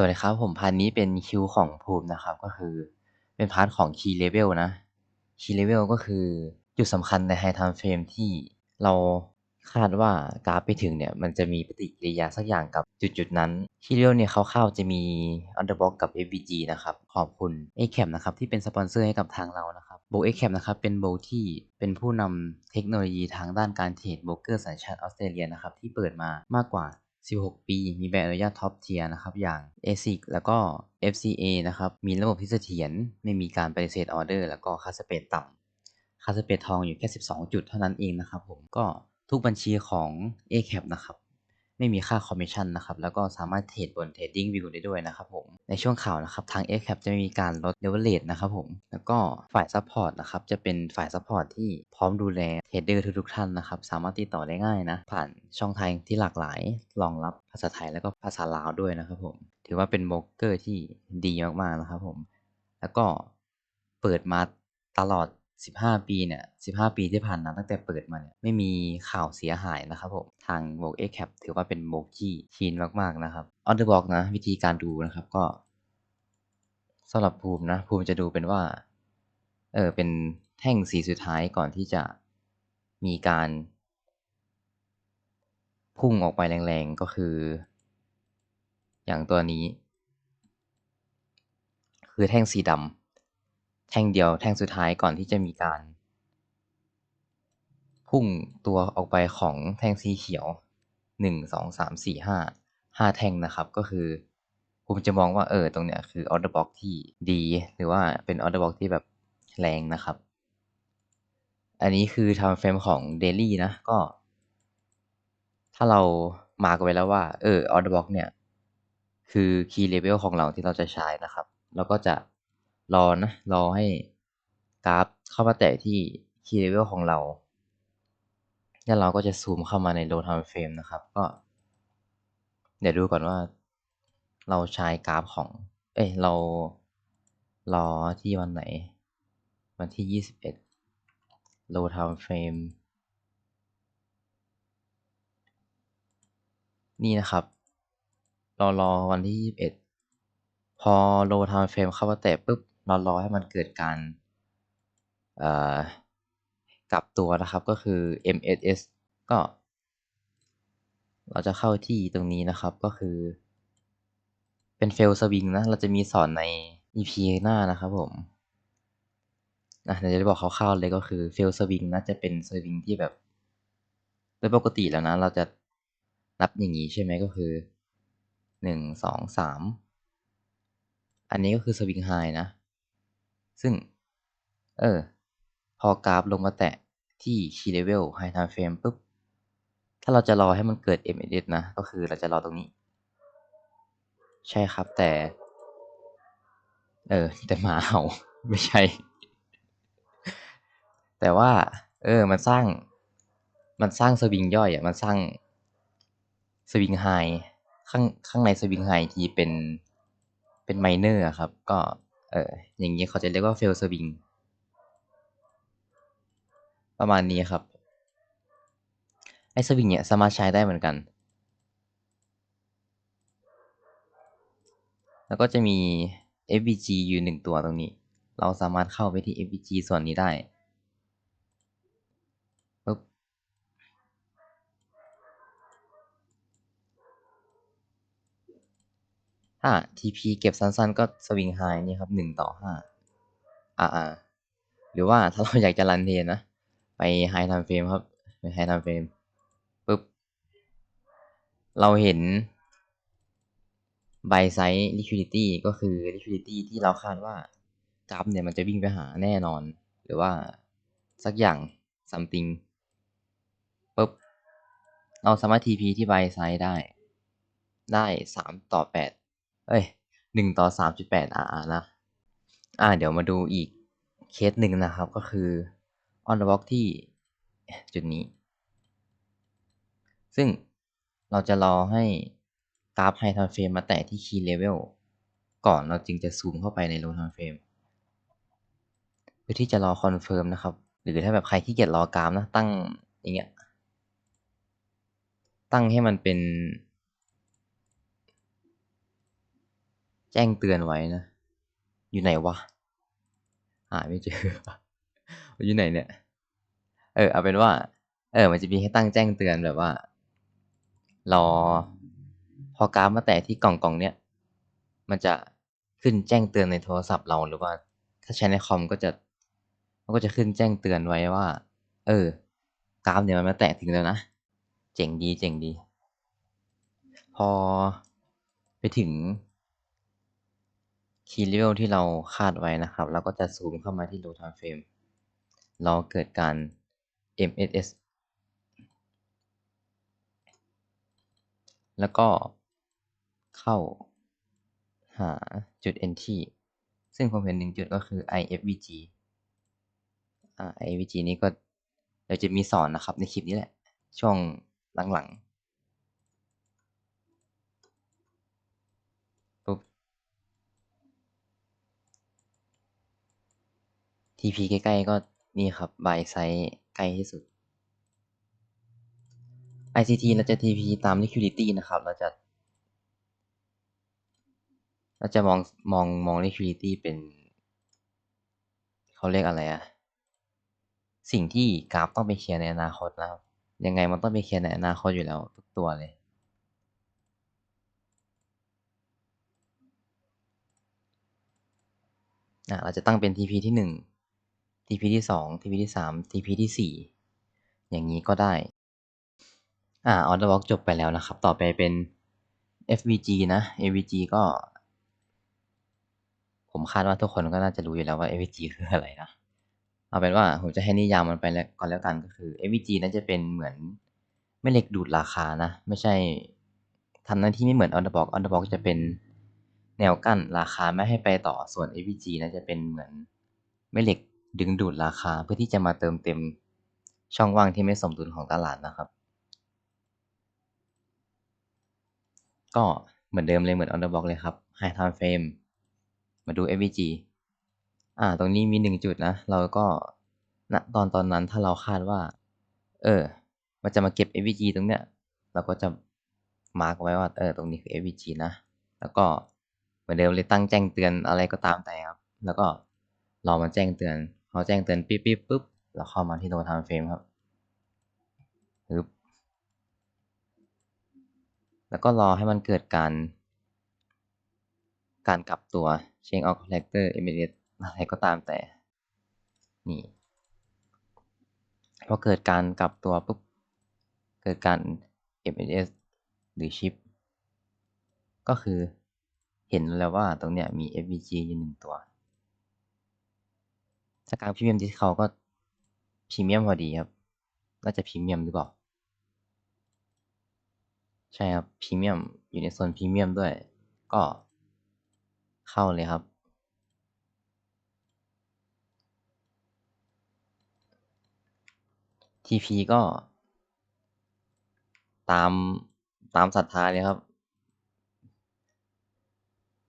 สวัสดีครับ ผมพาร์ทนี้เป็นคิวของภูมินะครับ ก็คือเป็นพาร์ทของ Key Level นะ Key Level ก็คือจุดสำคัญใน High Time Frame ที่เราคาดว่ากราฟไปถึงเนี่ย มันจะมีปฏิกิริยาสักอย่างกับจุดๆนั้น Key Level เนี่ยคร่าวๆจะมี Underblock กับ FBG นะครับ ขอบคุณ a c a p นะครับ ที่เป็นสปอนเซอร์ให้กับทางเรานะครับโบ a c a p นะครับ เป็นโบที่เป็นผู้นำเทคโนโลยีทางด้านการเทรดโบรกเกอร์สัญชาติออสเตรเลียนะครับที่เปิดมามากกว่า 16 ปี มีใบอนุญาตท็อปเทียนะครับ อย่าง ASIC แล้วก็ FCA นะครับ มีระบบที่เสถียร ไม่มีการปฏิเสธออเดอร์ แล้วก็ค่าสเปดต่ำ ค่าสเปดทองอยู่แค่ 12 จุดเท่านั้นเองนะครับผม ก็ทุกบัญชีของ ACAP นะครับ ไม่มีค่าคอมมิชชั่นนะครับ แล้วก็สามารถเทรดบน Trading View ได้ด้วยนะครับผม ในช่วงข่าวนะครับ ทาง ACAP จะมีการลด leverage นะครับผม แล้วก็ฝ่าย Support นะครับ จะเป็นฝ่าย Support ที่พร้อมดูแลเทรดเดอร์ทุกๆท่านนะครับ สามารถติดต่อได้ง่ายนะ ผ่านช่องทางที่หลากหลาย รองรับภาษาไทยแล้วก็ภาษาลาวด้วยนะครับผม ถือว่าเป็นโบรกเกอร์ที่ดีมากๆนะครับผม แล้วก็เปิดมาตลอด 15 ปีเนี่ย15 ปีที่ผ่านมาตั้งแต่เปิดมาเนี่ยไม่มีข่าวเสียหายนะครับผมทางโบกเอแคปถือว่าเป็นโบกที่คีนมากๆนะครับออนเดอร์บอกนะวิธีการดูนะครับก็สำหรับภูมินะภูมิจะดูเป็นว่าเออเป็นแท่งสีสุดท้ายก่อนที่จะมีการ พุ่งออกไปแรงๆก็คือ อย่างตัวนี้ คือแท่งสีดำ แท่งเดียวแท่งสุดท้ายก่อนที่จะมีการ พุ่งตัวออกไปของแท่งสีเขียวหนึ่งสองสามสี่ห้าห้าแท่งนะครับก็คือผมจะมองว่าเออตรงเนี้ยคือออเดอร์บ็อกที่ดี หรือว่าเป็นออเดอร์บ็อกที่แบบแรงนะครับ อันนี้คือทำเฟรมของเดลี่นะก็ ถ้าเรามาร์กไว้แล้วว่าเออออเดอร์บ็อกเนี่ยคือคีย์เลเวลของเราที่เราจะใช้นะครับ เราก็จะ รอนะ รอให้กราฟเข้ามาแตะที่ key level ของเราแล้วเราก็จะซูมเข้ามาใน low time frame นะครับ ก็ เดี๋ยวดูก่อนว่า เราใช้กราฟของ เอ้ย เรารอที่วันไหน วันที่ 21 low time frame นี่นะครับรอรอวันที่ 21 พอ low time frame เข้ามาแตะปุ๊บ เรารอให้มันเกิดการกลับตัวนะครับก็คือ MSS ก็ เราจะเข้าที่ตรงนี้นะครับก็คือ เป็นเฟลสวิงนะ เราจะมีสอนใน EP หน้านะครับผมนะเดี๋ยวจะบอกคร่าวๆเลยก็คือเฟลสวิงนะจะเป็นสวิงที่แบบโดยปกติแล้วนะ เราจะนับอย่างนี้ใช่ไหมก็คือหนึ่งสองสามอันนี้ก็คือสวิงไฮนะ ซึ่ง เออ พอกราฟลงมาแตะที่ key level high time frame ปุ๊บ ถ้าเราจะรอให้มันเกิด MSS นะ ก็คือเราจะรอตรงนี้ ใช่ครับแต่ เออ แต่หมาเห่า ไม่ใช่ แต่ว่า เออ มันสร้าง มันสร้างสวิงย่อยอะ มันสร้างสวิงไฮข้างข้างในสวิงไฮทีเป็นเป็นไมเนอร์ครับ ก็ เอออย่างนี้เขาจะเรียกว่าเฟลสวิงประมาณนี้ครับ ไอ้สวิงเนี่ยสามารถใช้ได้เหมือนกัน แล้วก็จะมี FBG อยู่หนึ่งตัวตรงนี้ เราสามารถเข้าไปที่ FBG ส่วนนี้ได้ ถ้า TP เก็บสั้นๆ ก็สวิงไฮนี่ครับหนึ่งต่อห้าอ่าหรือว่าถ้าเราอยากจะรันเทนนะ ไปไฮทำเฟรมครับ ไปไฮทำเฟรมปุ๊บ เราเห็น buy side liquidity ก็คือ liquidity ที่เราคาดว่ากราฟเนี่ยมันจะวิ่งไปหาแน่นอน หรือว่าสักอย่าง something ปุ๊บ เราสามารถ TP ที่ buy side ได้ ได้สามต่อแปด เอ้ยหนึ่งต่อสามจุดแปดอ่านะ อ่า เดี๋ยวมาดูอีกเคสหนึ่งนะครับ ก็คือ on the block ที่จุดนี้ ซึ่งเราจะรอให้กราฟไฮทันเฟรมมาแตะที่ key level ก่อนเราจึงจะซูมเข้าไปใน low time frame เพื่อที่จะรอคอนเฟิร์มนะครับ หรือถ้าแบบใครที่เกียจรอกราฟนะ ตั้งอย่างเงี้ย ตั้งให้มันเป็น แจ้งเตือนไว้นะ อยู่ไหนวะ หาไม่เจอ อยู่ไหนเนี่ย เออเอาเป็นว่า เออ มันจะมีให้ตั้งแจ้งเตือนแบบว่า รอ พอกราฟมาแตะที่กล่องกล่องเนี้ย มันจะขึ้นแจ้งเตือนในโทรศัพท์เราหรือว่า ถ้าใช้ในคอมก็จะ มันก็จะขึ้นแจ้งเตือนไว้ว่า เออ กราฟเนี่ยมันมาแตะถึงแล้วนะ เจ๋งดี เจ๋งดี พอไปถึง คีย์เลเวลที่เราคาดไว้นะครับ เราก็จะซูมเข้ามาที่ low time frame รอเกิดการ MSS แล้วก็เข้าหาจุด NT ซึ่งผมเห็นหนึ่งจุดก็คือ IFVG อ่า IFVG นี้ก็เดี๋ยวจะมีสอนนะครับในคลิปนี้แหละ ช่วงหลังๆปุ๊บ TP ใกล้ๆก็นี่ครับ by site ใกล้ที่สุด ICT เราจะ TP ตาม liquidity นะครับ เราจะ เราจะมองมองมอง liquidity เป็น เขาเรียกอะไรอะสิ่งที่กราฟต้องไปเคลียร์ในอนาคตนะครับ ยังไงมันต้องไปเคลียร์ในอนาคตอยู่แล้วทุกตัวเลยอะเราจะตั้งเป็น TP ที่หนึ่ง TP ที่สอง TP ที่สาม TP ที่สี่อย่างนี้ก็ได้ อ่า order block จบไปแล้วนะครับ ต่อไปเป็น FVG นะ FVG ก็ ผมคาดว่าทุกคนก็น่าจะรู้อยู่แล้วว่า FVG คืออะไรนะ เอาเป็นว่าผมจะให้นิยามมันไปแล้วก่อนแล้วกันก็คือ FVG นั้นจะเป็นเหมือนแม่เหล็กดูดราคานะ ไม่ใช่ทำหน้าที่ไม่เหมือน order block order block จะเป็นแนวกั้นราคาไม่ให้ไปต่อส่วน FVG นั้นจะเป็นเหมือนแม่เหล็ก ดึงดูดราคาเพื่อที่จะมาเติมเต็มช่องว่างที่ไม่สมดุลของตลาดนะครับ ก็เหมือนเดิมเลยเหมือน order block เลยครับ high time frame มาดู FVG อ่า ตรงนี้มีหนึ่งจุดนะ เราก็ณตอนตอนนั้นถ้าเราคาดว่า เออ มันจะมาเก็บ FVG ตรงเนี้ย เราก็จะมาร์กไว้ว่า เออ ตรงนี้คือ FVG นะ แล้วก็เหมือนเดิมเลยตั้งแจ้งเตือนอะไรก็ตามแต่ครับ แล้วก็รอมันแจ้งเตือน พอแจ้งเตือนปิ๊บปิ๊บปุ๊บเราเข้ามาที่โ o ท time frame ครับปึ๊บแล้วก็รอให้มันเกิดการ การกลับตัว change of character immediate อะไรก็ตามแต่ นี่ พอเกิดการกลับตัวปุ๊บ เกิดการ MNS หรือชิปก็คือเห็นแล้วว่าตรงเนี้ยมี FVG อยู่หนึ่งตัว ถ้ากลางพรีเมียมที่เขาก็พรีเมียมพอดีครับ น่าจะพรีเมียมหรือเปล่า ใช่ครับพรีเมียมอยู่ในโซนพรีเมียมด้วย ก็เข้าเลยครับ TP ก็ ตามตามศรัทธาเลยครับ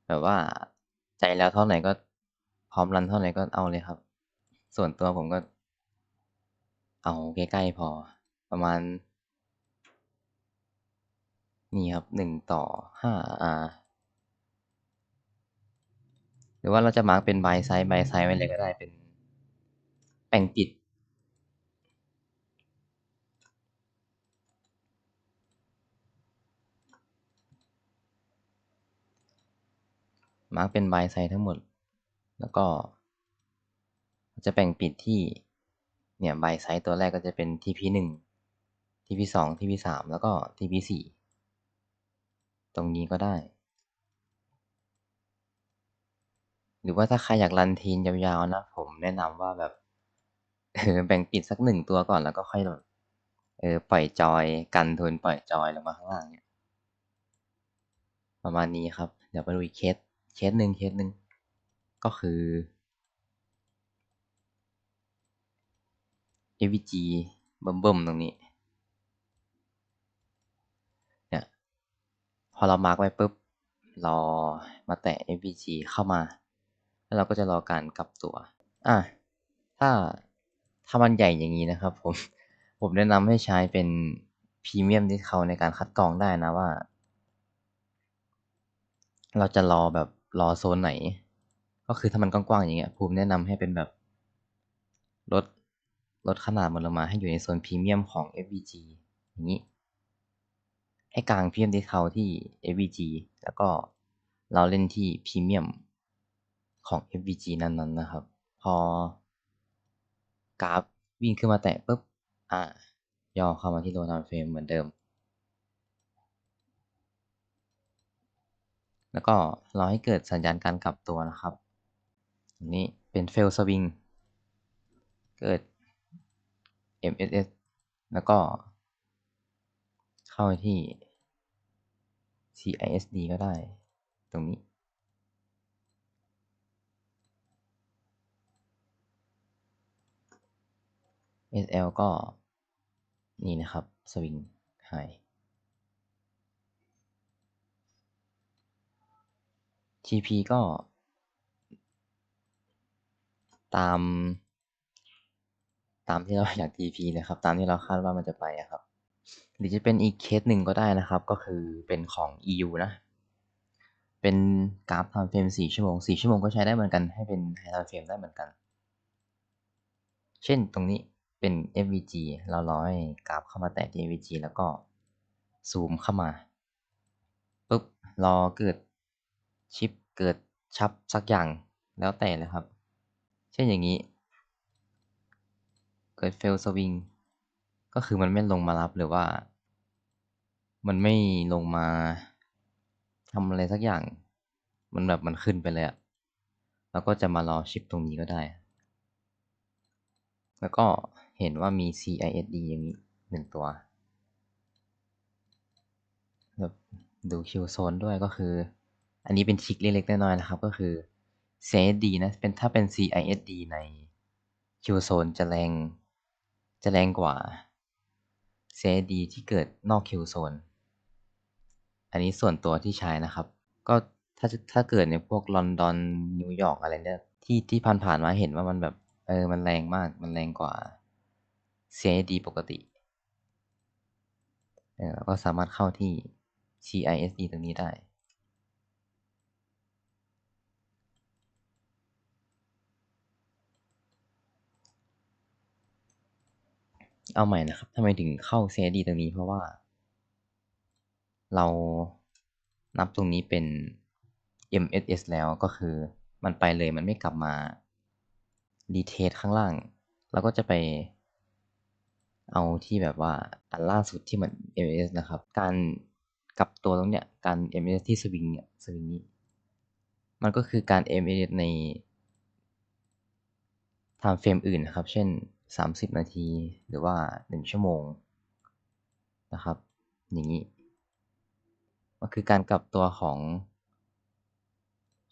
แบบว่าใจแล้วเท่าไหร่ก็พร้อมรันเท่าไหร่ก็เอาเลยครับ ส่วนตัวผมก็ เอาใกล้ๆพอ ประมาณ นี่ครับหนึ่งต่อห้าอาหรือว่าเราจะมาร์กเป็น buy size by size ไว้เลยก็ได้เป็นแป่งปิดมาร์กเป็น buy size ทั้งหมด แล้วก็ จะแบ่งปิดที่เนี่ย buy size ตัวแรกก็จะเป็น TP หนึ่ง TP สอง TP สามแล้วก็ TP สี่ตรงนี้ก็ได้ หรือว่าถ้าใครอยากรันทีนยาวๆนะ ผมแนะนำว่าแบบเออแบ่งปิดสักหนึ่งตัวก่อนแล้วก็ค่อยเออปล่อยจอยกันทุนปล่อยจอยลงมาข้างล่างเนี่ย ประมาณนี้ครับ เดี๋ยวไปดูอีกเคสเคสหนึ่งเคสหนึ่งก็คือ AVG เบิ่มๆตรงนี้เนี่ยพอเรามาร์กไว้ปุ๊บรอมาแตะ AVG เข้ามา แล้วเราก็จะรอการกลับตัวอะถ้าถ้ามันใหญ่อย่างนี้นะครับผมผมแนะนำให้ใช้เป็นพรีเมียมที่เขาในการคัดกรองได้นะว่า เราจะรอแบบรอโซนไหน ก็คือถ้ามันกว้างๆอย่างเงี้ยภูมิแนะนำให้เป็นแบบลด ลดขนาดมันลงมาให้อยู่ในโซนพรีเมียมของ FVG อย่างนี้ ให้กลางพรีเมียมดิเขาที่ FVG แล้วก็เราเล่นที่พรีเมียมของ FVG นั้นๆนะครับ พอกราฟวิ่งขึ้นมาแตะปุ๊บ อ่า ย่อเข้ามาที่โลนามเฟรมเหมือนเดิม แล้วก็รอให้เกิดสัญญาณการกลับตัวนะครับ อันนี้เป็น fail swing เกิด MSS แล้วก็ เข้าที่ CISD ก็ได้ ตรงนี้ SL ก็ นี่นะครับ สวิงไฮ TP ก็ ตาม ตามที่เราอยาก TP เลยครับ ตามที่เราคาดว่ามันจะไปอะครับ หรือจะเป็นอีกเคสหนึ่งก็ได้นะครับ ก็คือเป็นของ EU นะ เป็นกราฟ time frame 4ชั่วโมง 4 ชั่วโมงก็ใช้ได้เหมือนกัน ให้เป็น high time frame ได้เหมือนกัน เช่นตรงนี้เป็น FVG เรารอให้กราฟเข้ามาแตะที่ FVG แล้วก็ซูมเข้ามาปุ๊บรอเกิดชิปเกิดชับสักอย่างแล้วแต่เลยครับ เช่นอย่างนี้ เกิด fail swing ก็คือมันไม่ลงมารับหรือว่า มันไม่ลงมาทำอะไรสักอย่าง มันแบบมันขึ้นไปเลยอะแล้วก็จะมารอชิปตรงนี้ก็ได้ แล้วก็เห็นว่ามี CISD อย่างนี้หนึ่งตัวแบบดูคิวโซนด้วยก็คือ อันนี้เป็นทริคเล็กๆน้อยๆนะครับ ก็คือ CISD นะเป็นถ้าเป็น CISD ในคิวโซนจะแรง จะแรงกว่า CISD ที่เกิดนอกคิวโซน อันนี้ส่วนตัวที่ใช้นะครับ ก็ถ้าถ้าเกิดในพวกลอนดอนนิวยอร์กอะไรเนี่ยที่ที่ผ่านๆมาเห็นว่ามันแบบเออมันแรงมากมันแรงกว่า CISD ปกติเออก็สามารถเข้าที่ CISD ตรงนี้ได้ เอาใหม่นะครับทำไมถึงเข้า CISD ตรงนี้เพราะว่า เรานับตรงนี้เป็น MSS แล้วก็คือมันไปเลยมันไม่กลับมา ดีเทสข้างล่าง เราก็จะไปเอาที่แบบว่าอันล่าสุดที่มัน MSS นะครับ การกลับตัวตรงเนี้ยการ MSS ที่สวิงเนี่ยสวิงนี้ มันก็คือการ MSS ใน time frame อื่นนะครับ เช่น 30 นาทีหรือว่า 1 ชั่วโมงนะครับ อย่างนี้ มันคือการกลับตัวของ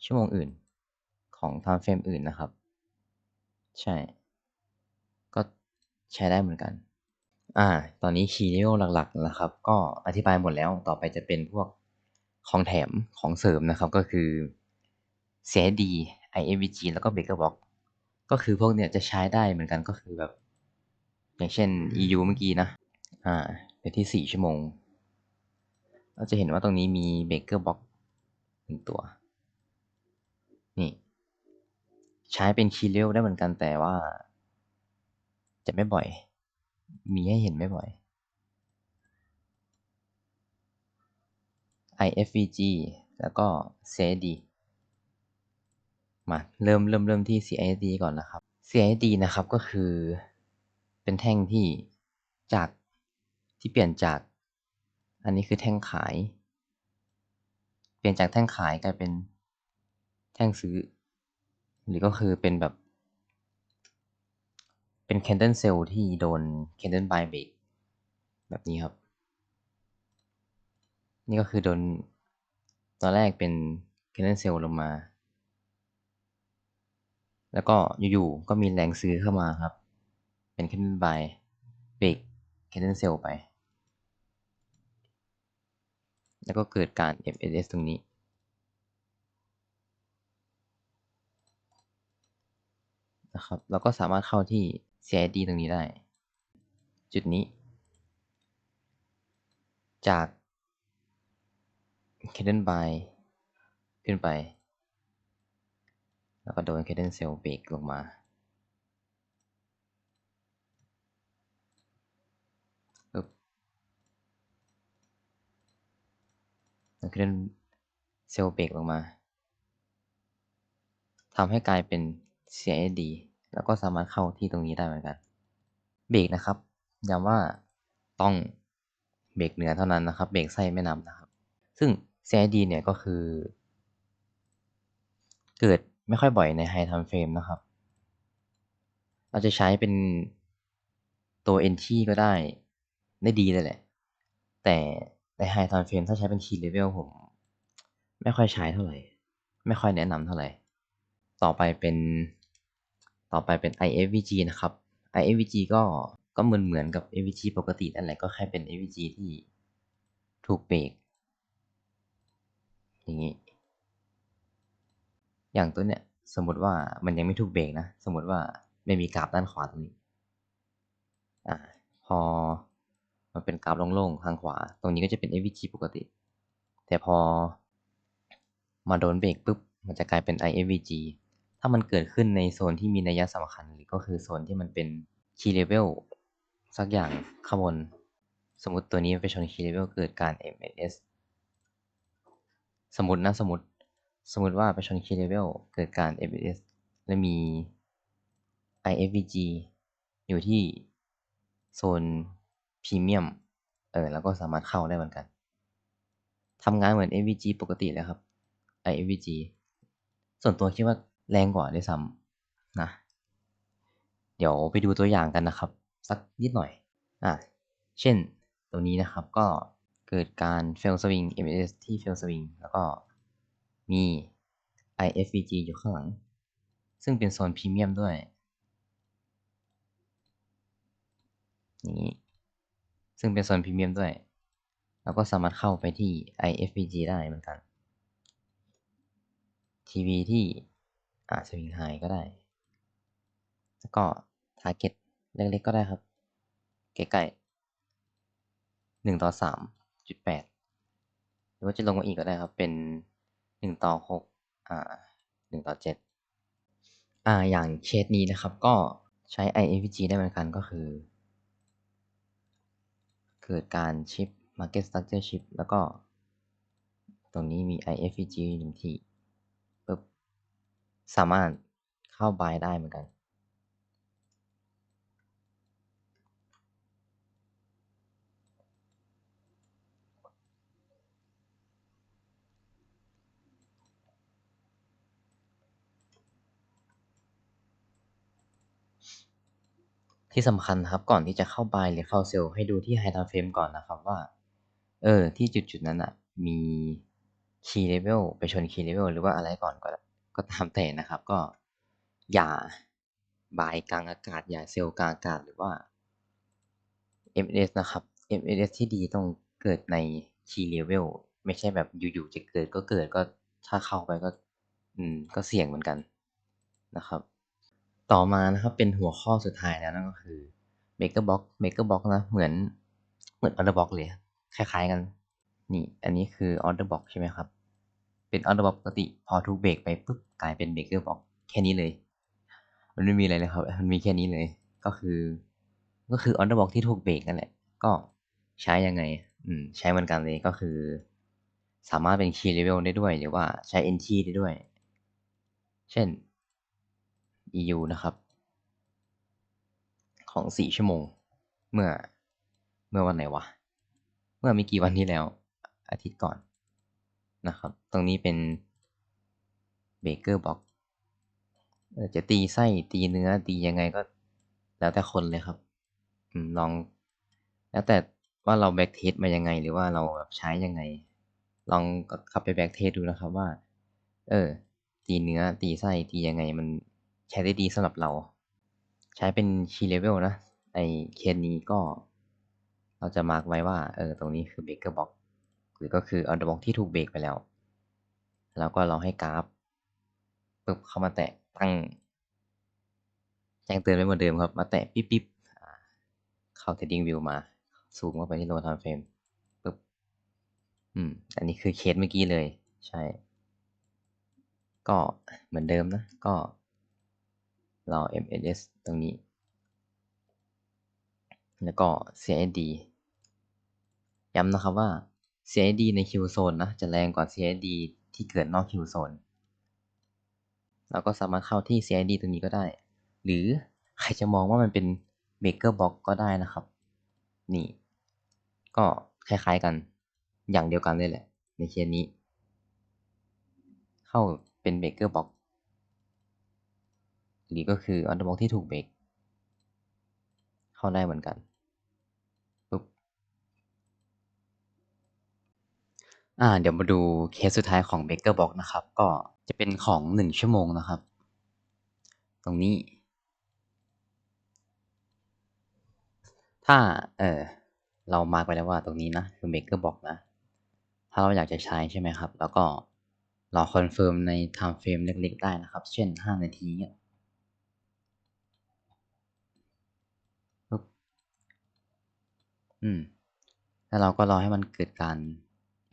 ชั่วโมงอื่นของ time frame อื่นนะครับ ใช่ ก็ใช้ได้เหมือนกัน อ่า ตอนนี้คีย์เลเวลหลักๆนะครับ ก็อธิบายหมดแล้วต่อไปจะเป็นพวกของแถมของเสริมนะครับก็คือ CID IFVG แล้วก็ b e a k e r Box ก็คือพวกเนี้ยจะใช้ได้เหมือนกันก็คือแบบ อย่างเช่น EU เมื่อกี้นะ อ่าไปที่ 4 ชั่วโมง เราจะเห็นว่าตรงนี้มี Breaker Box หนึ่งตัว นี่ ใช้เป็นคีย์เลเวลได้เหมือนกันแต่ว่า จะไม่บ่อย มีให้เห็นไม่บ่อย IFVG แล้วก็ CID มาเริ่มเริ่มเริ่มที่ CID ก่อนนะครับ CID นะครับก็คือเป็นแท่งที่จากที่เปลี่ยนจาก อันนี้คือแท่งขาย เปลี่ยนจากแท่งขายกลายเป็นแท่งซื้อ หรือก็คือเป็นแบบ เป็น candle sell ที่โดน candle buy break แบบนี้ครับ นี่ก็คือโดนตอนแรกเป็น candle sell ลงมา แล้วก็อยู่ๆก็มีแรงซื้อเข้ามาครับ เป็น candle buy break candle sell ไป แล้วก็เกิดการ FSS ตรงนี้ นะครับเราก็สามารถเข้าที่ CID ตรงนี้ได้ จุดนี้ จาก Candle by ขึ้นไป แล้วก็โดน cadence cell เบรกลงมา ปึ๊บแล้ว cadence cell เบรกลงมาทำให้กลายเป็น CID แล้วก็สามารถเข้าที่ตรงนี้ได้เหมือนกัน เบรกนะครับย้ำว่าต้องเบรกเหนือเท่านั้นนะครับ เบรกไส้ไม่นำนะครับ ซึ่ง CID เนี่ยก็คือ เกิด ไม่ค่อยบ่อยใน High Time Frame นะครับ เราจะใช้เป็นตัว NT ก็ได้ ได้ดีเลยแหละ แต่ใน High Time Frame ถ้าใช้เป็น Key Level ผม ไม่ค่อยใช้เท่าไหร่ ไม่ค่อยแนะนำเท่าไหร่ ต่อไปเป็นต่อไปเป็น IFVG นะครับ IFVG ก็ก็เหมือนเหมือนกับ AVG ปกตินั่นแหละก็แค่เป็น AVG ที่ถูกเบรกอย่างนี้ อย่างตัวเนี้ยสมมติว่ามันยังไม่ถูกเบรกนะ สมมติว่าไม่มีกราฟด้านขวาตรงนี้อ่าพอมันเป็นกราฟโล่งๆทางขวา ตรงนี้ก็จะเป็น AVG ปกติ แต่พอมาโดนเบรกปุ๊บ มันจะกลายเป็น IFVG ถ้ามันเกิดขึ้นในโซนที่มีนัยสำคัญหรือก็คือโซนที่มันเป็น Key Level สักอย่างข้างบน สมมติตัวนี้ไปชน Key Level เกิดการ MNS สมมตินะสมมติ สมมติว่าไปชน Key Level เกิดการ MNS และมี IFVG อยู่ที่โซนพรีเมียมเออแล้วก็สามารถเข้าได้เหมือนกันทำงานเหมือน AVG ปกติเลยครับ IFVG ส่วนตัวคิดว่าแรงกว่าด้วยซ้ำนะ เดี๋ยวไปดูตัวอย่างกันนะครับ สักนิดหน่อยอะเช่นตัวนี้นะครับก็เกิดการ fail swing MS ที่ fail swing แล้วก็ มี IFVG อยู่ข้างหลัง ซึ่งเป็นโซนพรีเมียมด้วย นี้ ซึ่งเป็นโซนพรีเมียมด้วยแล้วก็สามารถเข้าไปที่ IFVG ได้เหมือนกัน ทีวีที่อาสวิงไฮก็ได้ แล้วก็ทาร์เก็ตเล็กๆก็ได้ครับ ใกล้ๆหนึ่งต่อสามจุดแปดหรือว่าจะลงมาอีกก็ได้ครับ เป็น หนึ่งต่อหกอ่าหนึ่งต่อเจ็ดอ่าอย่างเคสนี้นะครับ ก็ใช้ IAVG ได้เหมือนกันก็คือ เกิดการชิป Market Structure Chip แล้วก็ ตรงนี้มี IFVG หนึ่งที่ปุ๊บสามารถเข้า buy ได้เหมือนกัน ที่สำคัญครับก่อนที่จะเข้า buy หรือเข้า sell ให้ดูที่ high time frame ก่อนนะครับว่า เออ ที่จุดๆนั้นอะ มี key level ไปชน key level หรือว่าอะไรก่อนก็ก็ตามแต่นะครับ ก็อย่า buy กลางอากาศ อย่า sell กลางอากาศหรือว่า MNS นะครับ MNS ที่ดีต้องเกิดใน key level ไม่ใช่แบบอยู่ๆจะเกิดก็เกิดก็ถ้าเข้าไปก็ อืมก็เสี่ยงเหมือนกันนะครับ ต่อมานะครับเป็นหัวข้อสุดท้ายแล้วนั่นก็คือ Maker Box Maker Box นะเหมือนเหมือน Order Box เลยคล้ายๆกัน นี่อันนี้คือ Order Box ใช่ไหมครับ เป็น Order Box ปกติพอถูกเบรกไปปุ๊บกลายเป็น Maker Box แค่นี้เลย มันไม่มีอะไรเลยครับ มันมีแค่นี้เลย ก็คือ ก็คือ Order Box ที่ถูกเบรกนั่นแหละ ก็ใช้ยังไง อืมใช้เหมือนกันเลยก็คือ สามารถเป็น Key Level ได้ด้วยหรือว่าใช้ NT ได้ด้วย เช่น EU นะครับ ของสี่ชั่วโมง เมื่อเมื่อวันไหนวะ เมื่อไม่กี่วันที่แล้ว อาทิตย์ก่อนนะครับ ตรงนี้เป็นเบเกอร์บ็อกจะตีไส้ตีเนื้อตียังไงก็ แล้วแต่คนเลยครับอลอง แล้วแต่ว่าเราแบ็กเทสมายังไง หรือว่าเราแบบใช้ยังไง ลองขับไปแบ็กเทสดูนะครับว่า เออ ตีเนื้อตีไส้ตียังไงมัน ใช้ได้ดีสำหรับเรา ใช้เป็น key level นะ ไอเคสนี้ก็ เราจะมาร์กไว้ว่า เออ ตรงนี้คือ breaker box หรือก็คือ order box ที่ถูกเบรกไปแล้ว แล้วก็เราให้กราฟปึ๊บเข้ามาแตะตั้งแจ้งเตือนไว้เหมือนเดิมครับ มาแตะปิ๊บปิ๊บเข้า trading view มาซูมเข้าไปที่ low time frame ปึ๊บอืมอันนี้คือเคสเมื่อกี้เลย ใช่ ก็เหมือนเดิมนะ ก็ เรอ MSS ตรงนี้ แล้วก็ CID ย้ำนะครับว่า CID ใน Q zone นะ จะแรงกว่า CID ที่เกิดนอก Q zone เราก็สามารถเข้าที่ CID ตรงนี้ก็ได้ หรือใครจะมองว่ามันเป็น Maker Box ก็ได้นะครับ นี่ ก็คล้ายๆกัน อย่างเดียวกันเลยแหละ ในเคสนี้ เข้าเป็น Maker Box หรือก็คือ Order Box ที่ถูกเบรกเข้าได้เหมือนกันปุ๊บอ่าเดี๋ยวมาดูเคสสุดท้ายของ Maker Box นะครับ ก็จะเป็นของ 1 ชั่วโมงนะครับ ตรงนี้ ถ้าเออเรามากไว้แล้วว่าตรงนี้นะคือ Maker Box นะ ถ้าเราอยากจะใช้ใช่ไหมครับ แล้วก็รอคอนเฟิร์มใน Time Frame เล็กๆ ได้นะครับ เช่น 5 นาทีเงี้ย ปุ๊บ อืม แล้วเราก็รอให้มันเกิดการ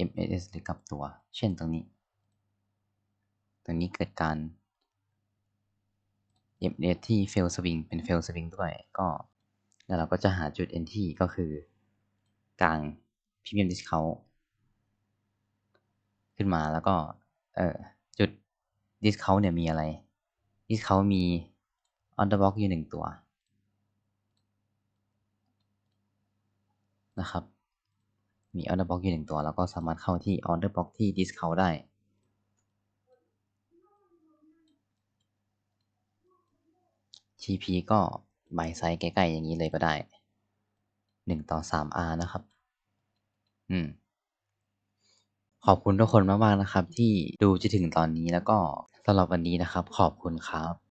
MSS หรือกลับตัว เช่นตรงนี้ ตรงนี้เกิดการ MSS ที่ Fail Swing เป็น Fail Swing ด้วย ก็ แล้วเราก็จะหาจุด Entry ก็คือกลาง Premium Discount ขึ้นมาแล้วก็ เออจุด Discount เนี่ยมีอะไร Discount มี Order Box อยู่1ตัว นะครับ มี Order Box อยู่1ตัว แล้วก็สามารถเข้าที่ Order Box ที่ Discount ได้ TP ก็ Buy Size ใกล้ๆอย่างงี้เลยก็ได้ 1:3R นะครับ อืม ขอบคุณทุกคนมากๆนะครับ ที่ดูจนถึงตอนนี้แล้วก็สำหรับวันนี้นะครับ ขอบคุณครับ